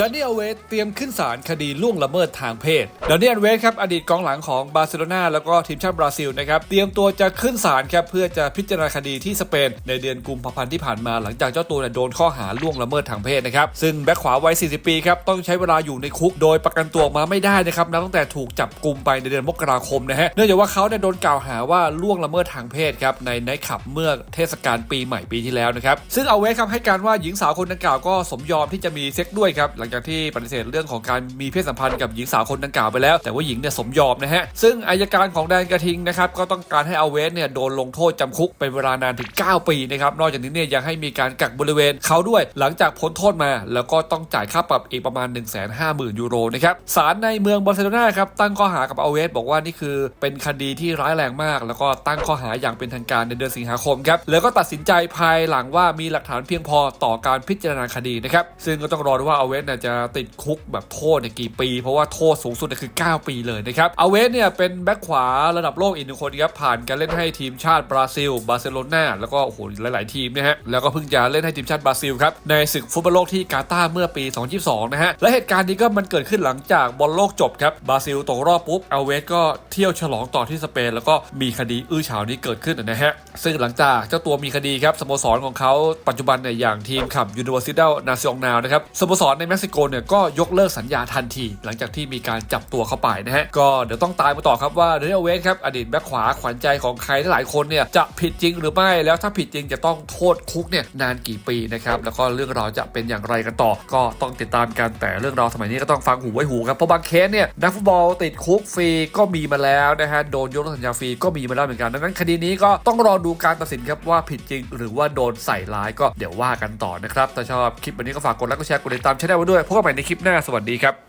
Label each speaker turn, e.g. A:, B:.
A: ดานิเอเวสเตรียมขึ้นศาลคดีล่วงละเมิดทางเพศดานิเอเวสครับอดีตกองหลังของบาร์เซโลนาแล้วก็ทีมชาติบราซิลนะครับเตรียมตัวจะขึ้นศาลครับเพื่อจะพิจารณาคดีที่สเปน ในเดือนกุมภาพันธ์ที่ผ่านมาหลังจากเจ้าตัวเนี่ยโดนข้อหาล่วงละเมิดทางเพศนะครับซึ่งแบ็คขวาวัย 40 ปีครับต้องใช้เวลาอยู่ในคุกโดยประกันตัวออกมาไม่ได้นะครับนับตั้งแต่ถูกจับกลุ่มไปในเดือนมกราคมนะฮะเนื่องจากว่าเขาเนี่ยโดนกล่าวหาว่าล่วงละเมิดทางเพศครับในไนท์คลับเมื่อเทศกาลปีใหม่ปีที่แล้วนะครับซึ่งเอาเวสครับให้การว่าหญิงสาวคนดังกล่าวก็สมยอมที่จะมีเซ็กด้วยครับหลังจากที่ปฏิเสธเรื่องของการมีเพศสัมพันธ์กับหญิงสาวคนดังกล่าวไปแล้ว แต่ว่าหญิงเนี่ยสมยอมนะฮะ ซึ่งอายการของแดนกระทิงนะครับก็ต้องการให้อาเวสเนี่ยโดนลงโทษจำคุกเป็นเวลานานถึง 9 ปีนะครับนอกจากนี้เนี่ยยังให้มีการกักบริเวณเขาด้วยหลังจากพ้นโทษมา แล้วก็ต้องจ่ายค่าปรับอีกประมาณ 1 5 0 0 0 0ยูโรนะครับศาลในเมืองบาร์เซโลนาครับตั้งข้อหากับอาเวสบอกว่านี่คือเป็นคดีที่ร้ายแรงมาก แล้วก็ตั้งข้อหาอย่างเป็นทางการในเดือนสิงหาคมครับแล้วก็ตัดสินใจภายหลังว่ามีหลักฐานเพียงพอต่อการพิจารณาคดีนะครับซึ่งก็ต้องรอดูว่าอาเวสเนี่ยจะติดคุกแบบโทษเนี่ยกี่ปี เพราะว่าโทษสูงสุดเนี่ยคือ 9 ปีเลยนะครับอาเวสเนี่ยเป็นแบ็คขวาระดับโลกอีกหนึ่งคนครับผ่านการเล่นให้ทีมชาติบราซิล บาร์เซโลนาแล้วก็โอ้โหหลาย ๆ ทีมนะฮะแล้วก็เพิ่งจะเล่นให้ทีมชาติบราซิลครับในศึกฟุตบอลโลกที่กาตาร์เมื่อปี 2022 นะฮะและเหตุการณ์นี้ก็มันเกิดขึ้นหลังจากบอลโลกจบครับบราซิลตกรอบปุ๊บอาเวสก็เที่ยวฉลองต่อที่สเปนแล้วก็มีคดีอื้อฉาวนี้เกิดขึ้นนะฮะซึ่งหลังจากเจ้าตัวมีคดีครับสโมสรของเขาปัจจุบันเนี่ยอย่างทีมขับ Universidad Nacional นะครับสโมสรในเม็กซิโกเนี่ยก็ยกเลิกสัญญาทันที หลังจากที่มีการจับตัวเข้าไปนะฮะก็เดี๋ยวต้องตามมาต่อครับว่าเดนิเอเวสครับอดีตแบ็คขวาขวัญใจของใครหลายคนเนี่ยจะผิดจริงหรือไม่แล้วถ้าผิดจริงจะต้องโทษคุกเนี่ยนานกี่ปีนะครับแล้วก็เรื่องราวจะเป็นอย่างไรกันต่อ ก็ต้องติดตามกันแต่เรื่องราวสมัยนี้ก็ต้องฟังหูไว้หูครับเพราะบางเคสเนี่ยนักฟุตบอลติดคุกฟรีก็มีมาแล้วนะฮะโดนยกเลิกสัญญาฟรีก็มีมาแล้วเหมือนกันดังนั้นคดีนี้ก็ต้องรอดูการตัดสินครับว่าผิดจริง หรือว่าโดนใส่ร้ายก็เดี๋ยวว่ากันต่อนะครับถ้าชอบคลิปวันนี้ก็ฝากกดไลค์กดแชร์กดติดตามช่องไว้ด้วยพบกันใหม่ในคลิปหน้าสวัสดีครับ